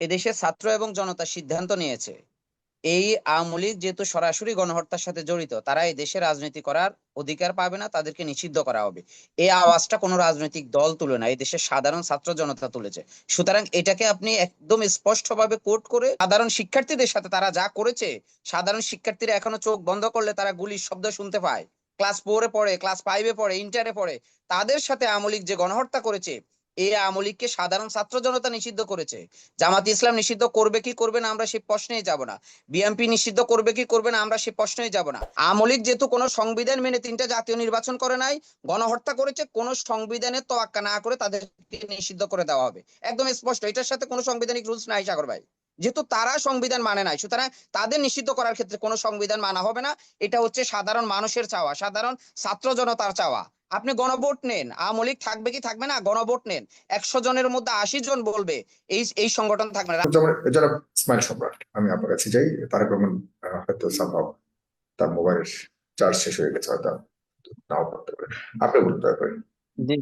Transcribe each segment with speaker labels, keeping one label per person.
Speaker 1: এদেশের ছাত্র এবং জনতা সিদ্ধান্ত নিয়েছে। এই আওয়ামী লীগ যেহেতু সরাসরি গণহত্যার সাথে জড়িত, তারা এই দেশে রাজনীতি করার অধিকার পাবে না, তাদেরকে নিষিদ্ধ করা হবে। এই আওয়াজটা কোনো রাজনৈতিক দল তুলে না, এই দেশের সাধারণ ছাত্র জনতা তুলেছে। সুতরাং এটাকে আপনি একদম স্পষ্টভাবে কোট করে সাধারণ শিক্ষার্থীদের সাথে তারা যা করেছে, সাধারণ শিক্ষার্থীরা এখনও চোখ বন্ধ করলে তারা গুলির শব্দ শুনতে পায়। ক্লাস ফোরে পড়ে, ক্লাস ফাইভে পড়ে ইন্টারে পড়ে, তাদের সাথে আওয়ামী লীগ যে গণহত্যা করেছে এই আওয়ামী লীগকে সাধারণ ছাত্র জনতা নিষিদ্ধ করেছে। জামাত ইসলাম নিষিদ্ধ করবে কি করবে না, আমরা সেই প্রশ্নেই যাব না। বিএনপি নিষিদ্ধ করবে কি করবে না, আমরা সেই প্রশ্নেই যাব না। আওয়ামী লীগ যেহেতু কোনো সংবিধান মেনে তিনটা জাতীয় নির্বাচন করে নাই, গণহত্যা করেছে, কোনো সংবিধানের তোয়াক্কা না করে তাদেরকে নিষিদ্ধ করে দেওয়া হবে। একদম স্পষ্ট, এটার সাথে কোনো সাংবিধানিক রুলস নাই, সাগর ভাই। যেহেতু তারা সংবিধান মানে নাই, সুতরাং তাদের নিষিদ্ধ করার ক্ষেত্রে কোনো সংবিধান মানা হবে না। এটা হচ্ছে সাধারণ মানুষের চাওয়া, সাধারণ ছাত্র জনতার চাওয়া। আপনি গণভোট নেন। আওয়ামী লীগ থাকবে কি থাকবে না গণভোট নেন। একশো জনের মধ্যে আশি জন বলবে এই এই সংগঠন থাকবে না।
Speaker 2: যারা স্মাইল সম্রাট আমি আপনার কাছে যাই তারেক রহমান হয়তো সম্ভব তার মোবাইলের চার্জ শেষ হয়ে গেছে হয়তো নাও করতে পারে। আপনি বলুন দয়া করে।
Speaker 1: জি,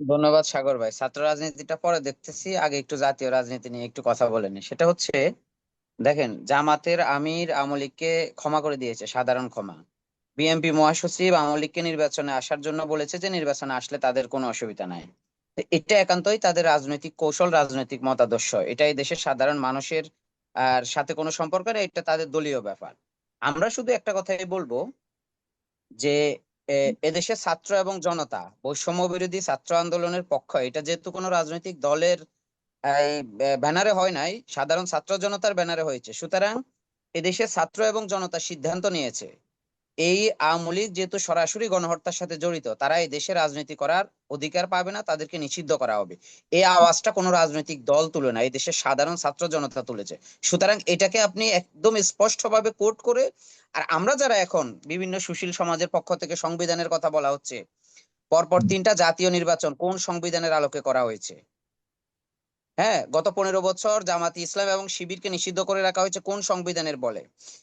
Speaker 1: ধন্যবাদ সাগর ভাই। ছাত্র রাজনীতিটা পরে দেখতেছি আগে একটু জাতীয় রাজনীতি নিয়ে একটু কথা বলে নি। সেটা হচ্ছে দেখেন জামাতের আমির আওয়ামী লীগকে ক্ষমা করে দিয়েছে সাধারণ ক্ষমা। বিএনপি মহাসচিব আওয়ামী লীগকে নির্বাচনে আসার জন্য বলেছে যে নির্বাচনে আসলে তাদের কোনো অসুবিধা নাই। এটা একান্তই তাদের রাজনৈতিক কৌশল, রাজনৈতিক মতাদর্শ। এটা দেশের সাধারণ মানুষের, আর সাথে কোনো সম্পর্ক নেই, এটা তাদের দলীয় ব্যাপার। আমরা শুধু একটা কথাই বলব যে, এ- এদেশের ছাত্র এবং জনতা, বৈষম্য বিরোধী ছাত্র আন্দোলনের পক্ষ, এটা যেহেতু কোনো রাজনৈতিক দলের ব্যানারে হয় নাই, সাধারণ ছাত্র জনতার ব্যানারে হয়েছে। সুতরাং এদেশের ছাত্র এবং জনতা সিদ্ধান্ত নিয়েছে। এই আওয়ামী লীগ যেহেতু সরাসরি গণহত্যার সাথে জড়িত, তারা এই দেশে রাজনীতি করার অধিকার পাবে না, তাদেরকে নিষিদ্ধ করা হবে। এই আওয়াজটা কোনো রাজনৈতিক দল তুলে না, এই দেশের সাধারণ ছাত্র জনতা তুলেছে। সুতরাং এটাকে আপনি একদম স্পষ্টভাবে কোট করে, আর আমরা যারা এখন বিভিন্ন সুশীল সমাজের পক্ষ থেকে সংবিধানের কথা বলা হচ্ছে, পরপর তিনটা জাতীয় নির্বাচন কোন সংবিধানের আলোকে করা হয়েছে? হ্যাঁ গত পনেরো বছর জামাতি ইসলাম এবং শিবিরকে নিষিদ্ধ করে রাখা হয়েছে কোন সংবিধানের বলে?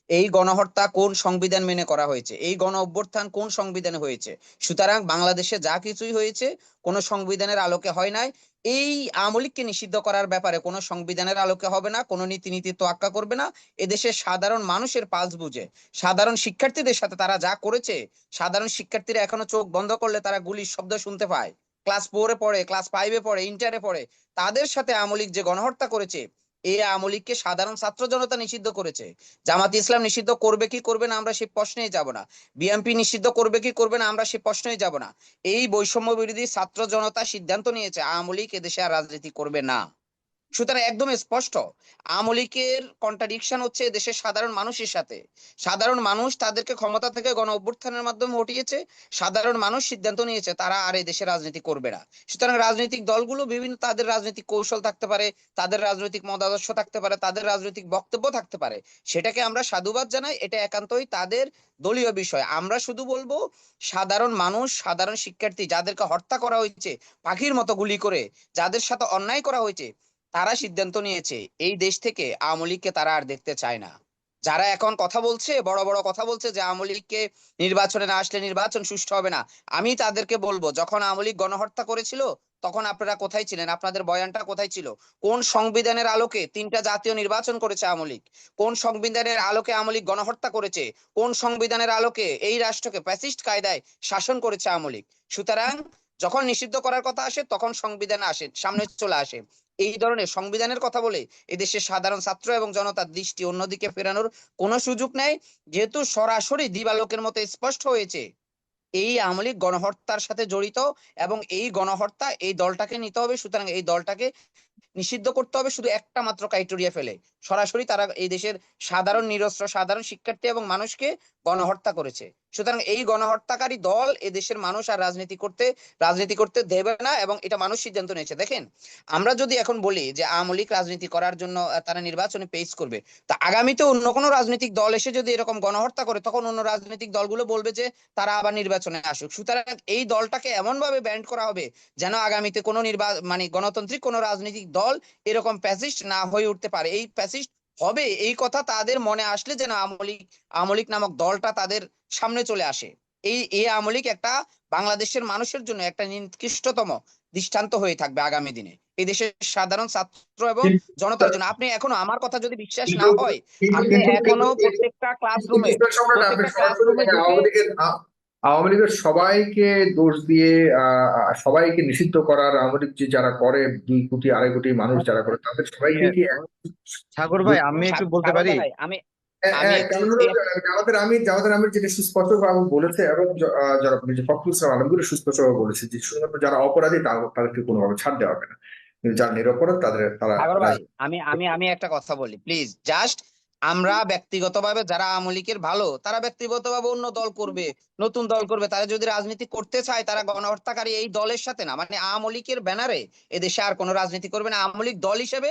Speaker 1: এই গণহত্যা কোন সংবিধান মেনে করা হয়েছে? এই গণ অভ্যুত্থান কোন সংবিধানে হয়েছে? সুতরাং বাংলাদেশে যা কিছুই হয়েছে, কোন সংবিধানের আলোকে হয় নাই। এই আওয়ামী লীগকে নিষিদ্ধ করার ব্যাপারে কোনো সংবিধানের আলোকে হবে না, কোনো নীতি নীতি তোয়াক্কা করবে না। এদেশের সাধারণ মানুষের পালস বুঝে। সাধারণ শিক্ষার্থীদের সাথে তারা যা করেছে, সাধারণ শিক্ষার্থীরা এখনও চোখ বন্ধ করলে তারা গুলির শব্দ শুনতে পায়। ক্লাস ফোরে পড়ে, ক্লাস ফাইভে পড়ে, ইন্টারে পড়ে, তাদের সাথে আমলিক যে গণহত্যা করেছে এই আমলিককে সাধারণ ছাত্র জনতা নিষিদ্ধ করেছে। জামাত ইসলাম নিষিদ্ধ করবে কি করবে না, আমরা সে প্রশ্নেই যাব না। বিএনপি নিষিদ্ধ করবে কি করবে না, আমরা সে প্রশ্নেই যাব না। এই বৈষম্য বিরোধী ছাত্র জনতা সিদ্ধান্ত নিয়েছে, আমলিক এদেশে আর রাজনীতি করবে না। সুতরাং একদম স্পষ্ট। আওয়ামী লীগের কন্ট্রাডিকশন হচ্ছে দেশের সাধারণ মানুষের সাথে। সাধারণ মানুষ তাদেরকে ক্ষমতা থেকে গণ অভ্যুত্থানের মাধ্যমে হটিয়েছে, সাধারণ মানুষ সিদ্ধান্ত নিয়েছে তারা আর এই দেশে রাজনীতি করবে না। সুতরাং রাজনৈতিক দলগুলো বিভিন্ন তাদের রাজনৈতিক কৌশল থাকতে পারে, তাদের রাজনৈতিক মতাদর্শ থাকতে পারে, তাদের রাজনৈতিক বক্তব্য থাকতে পারে। সেটাকে আমরা সাধুবাদ জানাই, এটা একান্তই তাদের দলীয় বিষয়। আমরা শুধু বলব, সাধারণ মানুষ, সাধারণ শিক্ষার্থী যাদেরকে হত্যা করা হয়েছে, পাখির মতো গুলি করে, যাদের সাথে অন্যায় করা হয়েছে তারা সিদ্ধান্ত নিয়েছে, এই দেশ থেকে আওয়ামী লীগকে তারা আর দেখতে চায় না। যারা এখন কথা বলছে, বড় বড় কথা বলছে যে আওয়ামী লীগকে নির্বাচনে না আসলে নির্বাচন সুষ্ঠু হবে না, আমি তাদেরকে বলব, যখন আওয়ামী লীগ গণহত্যা করেছিল, তখন আপনারা কোথায় ছিলেন? আপনাদের বয়ানটা কোথায় ছিল? কোন সংবিধানের আলোকে তিনটা জাতীয় নির্বাচন করেছে আওয়ামী লীগ? কোন সংবিধানের আলোকে আওয়ামী লীগ গণহত্যা করেছে? কোন সংবিধানের আলোকে এই রাষ্ট্রকে ফ্যাসিস্ট কায়দায় শাসন করেছে আওয়ামী লীগ? সুতরাং যখন নিষিদ্ধ করার কথা আসে, তখন সংবিধান আসে, সামনে চলে আসে। এই ধরনের সংবিধানের কথা বলে এদেশের সাধারণ ছাত্র এবং জনতার দৃষ্টি অন্যদিকে ফেরানোর কোনো সুযোগ নেই, যেহেতু সরাসরি দিবালোকের মতো স্পষ্ট হয়েছে। এই আওয়ামী লীগ গণহত্যার সাথে জড়িত এবং এই গণহত্যা এই দলটাকে নিতে হবে, সুতরাং এই দলটাকে নিষিদ্ধ করতে হবে, শুধু একটা মাত্র ক্রাইটেরিয়া ফেলে। সরাসরি তারা এই দেশের সাধারণ, নিরস্ত্র, সাধারণ শিক্ষার্থী এবং মানুষকে গণহত্যা করেছে। সুতরাং এই গণহত্যাকারী দল এ দেশের মানুষ আর রাজনীতি করতে রাজনীতি করতে দেবে না এবং এটা মানুষ সিদ্ধান্ত নিয়েছে। দেখেন, আমরা যদি এখন বলি যে আওয়ামী লীগ রাজনীতি করার জন্য তারা নির্বাচনে পেশ করবে, তা আগামীতে অন্য কোনো রাজনৈতিক দল এসে যদি এরকম গণহত্যা করে, তখন অন্য রাজনৈতিক দলগুলো বলবে যে তারা আবার নির্বাচনে আসুক। সুতরাং এই দলটাকে এমন ভাবে ব্যান্ড করা হবে যেন আগামীতে কোনো নির্বাচন মানে গণতান্ত্রিক কোনো রাজনৈতিক দল এরকম প্যাসিস্ট না হয়ে উঠতে পারে। এই প্যাসিস্ট হবে এই কথা তাদের মনে আসলে যেন আমলিক আমলিক নামক দলটা তাদের সামনে চলে আসে। এই এই আমলিক একটা বাংলাদেশের মানুষের জন্য একটা নিকৃষ্টতম দৃষ্টান্ত হয়ে থাকবে আগামী দিনে। এই দেশের সাধারণ ছাত্র এবং জনতার জন্য। আপনি এখনও আমার কথা যদি বিশ্বাস না হয় আপনি
Speaker 2: এখনও
Speaker 1: প্রত্যেকটা ক্লাসরুমে
Speaker 2: আওয়ামী লীগের সবাইকে দোষ দিয়ে সবাইকে নিষিদ্ধ করার আওয়ামী লীগ যে যারা করে দুই কোটি আড়াই কোটি মানুষ যারা করে তাদের সবাইকে কি
Speaker 3: ঠাকুর ভাই আমি একটু বলতে পারি?
Speaker 1: আমি
Speaker 2: হ্যাঁ,
Speaker 1: আমি
Speaker 2: হ্যাঁ, যেটা সুস্পষ্ট ভাবে বলেছে এবং যারা যে ফখরুল ইসলাম আলমগুলো সুস্পষ্ট ভাবে বলেছে যে শুধুমাত্র যারা অপরাধী তা- তাদেরকে কোনোভাবে ছাড় দেওয়া হবে না। কিন্তু যারা নিরপরাধ তাদের তারা
Speaker 1: আমি আমি আমি একটা কথা বলি প্লিজ জাস্ট আমরা ব্যক্তিগতভাবে যারা আওয়ামী লীগের ভালো, তারা ব্যক্তিগতভাবে অন্য দল করবে, নতুন দল করবে। তারা যদি রাজনীতি করতে চায়, তারা গণহত্যাকারী এই দলের সাথে না। মানে আওয়ামী লীগের ব্যানারে এদেশে আর কোনো রাজনীতি করবে না। আওয়ামী লীগ দল হিসেবে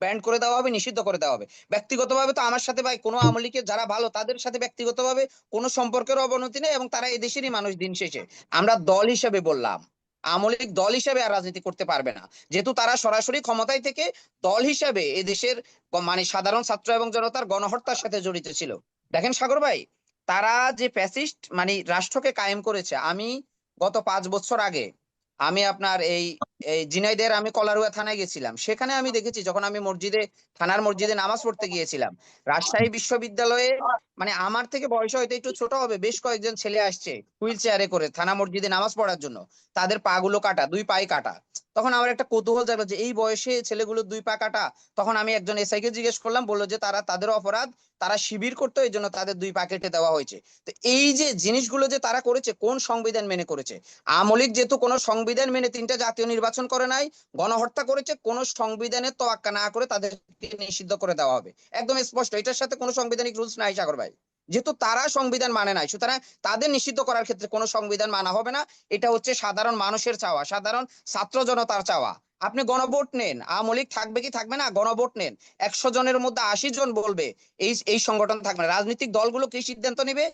Speaker 1: ব্যান্ড করে দেওয়া হবে, নিষিদ্ধ করে দেওয়া হবে। ব্যক্তিগতভাবে তো আমার সাথে ভাই, কোনো আওয়ামী লীগের যারা ভালো, তাদের সাথে ব্যক্তিগতভাবে কোনো সম্পর্কের অবনতি নেই এবং তারা এদেশেরই মানুষ দিন শেষে। আমরা দল হিসেবে বললাম। আওয়ামী লীগ দল হিসেবে আর রাজনীতি করতে পারবে না। যেহেতু তারা সরাসরি ক্ষমতায় থেকে দল হিসেবে এদেশের মানে সাধারণ ছাত্র এবং জনতার গণহত্যার সাথে জড়িত ছিল। দেখেন সাগর ভাই, তারা যে প্যাসিস্ট মানে রাষ্ট্রকে কায়েম করেছে, আমি গত পাঁচ বছর আগে, আমি আপনার এই এই ঝিনাইদের আমি কলারুয়া থানায় গেছিলাম। সেখানে আমি দেখেছি, যখন আমি মসজিদে, থানার মসজিদে নামাজ পড়তে গিয়েছিলাম, রাজশাহী বিশ্ববিদ্যালয়ে মানে আমার থেকে বয়স হয়তো একটু ছোট হবে, বেশ কয়েকজন ছেলে আসছে হুইল চেয়ারে করে থানা মসজিদে নামাজ পড়ার জন্য। তাদের পা গুলো কাটা, দুই পায়ে কাটা। তখন আমার একটা কৌতূহল জাগলো যে, এই বয়সে ছেলেগুলোর দুই পা কাটা। তখন আমি একজন এসআই কে জিজ্ঞেস করলাম, বলল যে, তারা, তাদের অপরাধ, তারা শিবির করতো, এই জন্য তাদের দুই পা কেটে দেওয়া হয়েছে। তো এই যে জিনিসগুলো যে তারা করেছে, কোন সংবিধান মেনে করেছে? আমলিক যেহেতু কোনো সংবিধান মেনে তিনটা জাতীয় নির্বাচন করে নাই, গণহত্যা করেছে, কোন সংবিধানের তোয়াক্কা না করে তাদেরকে নিষিদ্ধ করে দেওয়া হবে। একদম স্পষ্ট, এটার সাথে কোনো সাংবিধানিক রুলস নাই সাগর ভাই। যেহেতু তারা সংবিধান মানে নাই, সুতরাং তাদের নিষিদ্ধ করার ক্ষেত্রে কোনো সংবিধান মানা হবে না। এটা হচ্ছে সাধারণ মানুষের চাওয়া, সাধারণ ছাত্র জনতার চাওয়া। আপনি গণভোট নেন, আওয়ামী লীগ থাকবে কি থাকবে না, গণভোট নেন। একশো জনের মধ্যে আশি জন বলবে, এই এই সংগঠন থাকবে না। রাজনৈতিক দলগুলো কি সিদ্ধান্ত নেবে?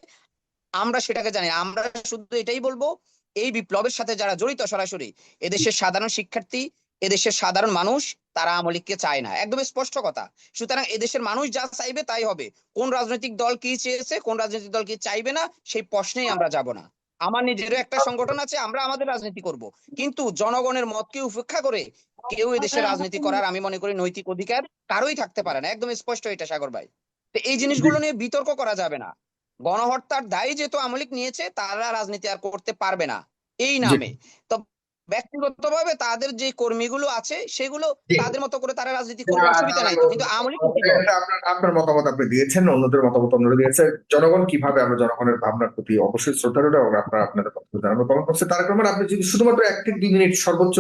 Speaker 1: আমরা সেটাকে জানি আমরা শুধু এটাই বলব এই বিপ্লবের সাথে যারা জড়িত সরাসরি, এদেশের সাধারণ শিক্ষার্থী, এদেশের সাধারণ মানুষ, তারা আওয়ামী লীগকে চায় না। একদম স্পষ্ট কথা। সুতরাং এদেশের মানুষ যা চাইবে তাই হবে। কোন রাজনৈতিক দল কি চেয়েছে, কোন রাজনৈতিক দল কি চাইবে না, সেই প্রশ্নেই আমরা যাব না। আমার নিজেরও একটা সংগঠন আছে, আমরা আমাদের রাজনীতি করব। কিন্তু জনগণের মতকে উপেক্ষা করে কেউ এদেশে রাজনীতি করার, আমি মনে করি, নৈতিক অধিকার কারোই থাকতে পারে না। একদম স্পষ্ট এটা, সাগর ভাই। এই জিনিসগুলো নিয়ে বিতর্ক করা যাবে না। গণহত্যার দায়ী যেহেতু আওয়ামী লীগ নিয়েছে তারা রাজনীতি আর করতে পারবে না। এই নামে। তো ব্যক্তিগতভাবে তাদের যে কর্মীগুলো আছে সেগুলো তাদের মতো করে তারা রাজনীতি করবে অসুবিধা নাই। কিন্তু আওয়ামী
Speaker 2: আপনার মতামত আপনি দিয়েছেন অন্যদের মতামত অন্যরা দিয়েছে। জনগণ কীভাবে আমরা জনগণের ভাবনার প্রতি অবশ্যই শ্রদ্ধা রইল এবং আপনারা আপনাদের বক্তব্য জানানো কমেন্ট করছে। তার কারণে আপনি যদি শুধুমাত্র এক থেকে দুই মিনিট সর্বোচ্চ।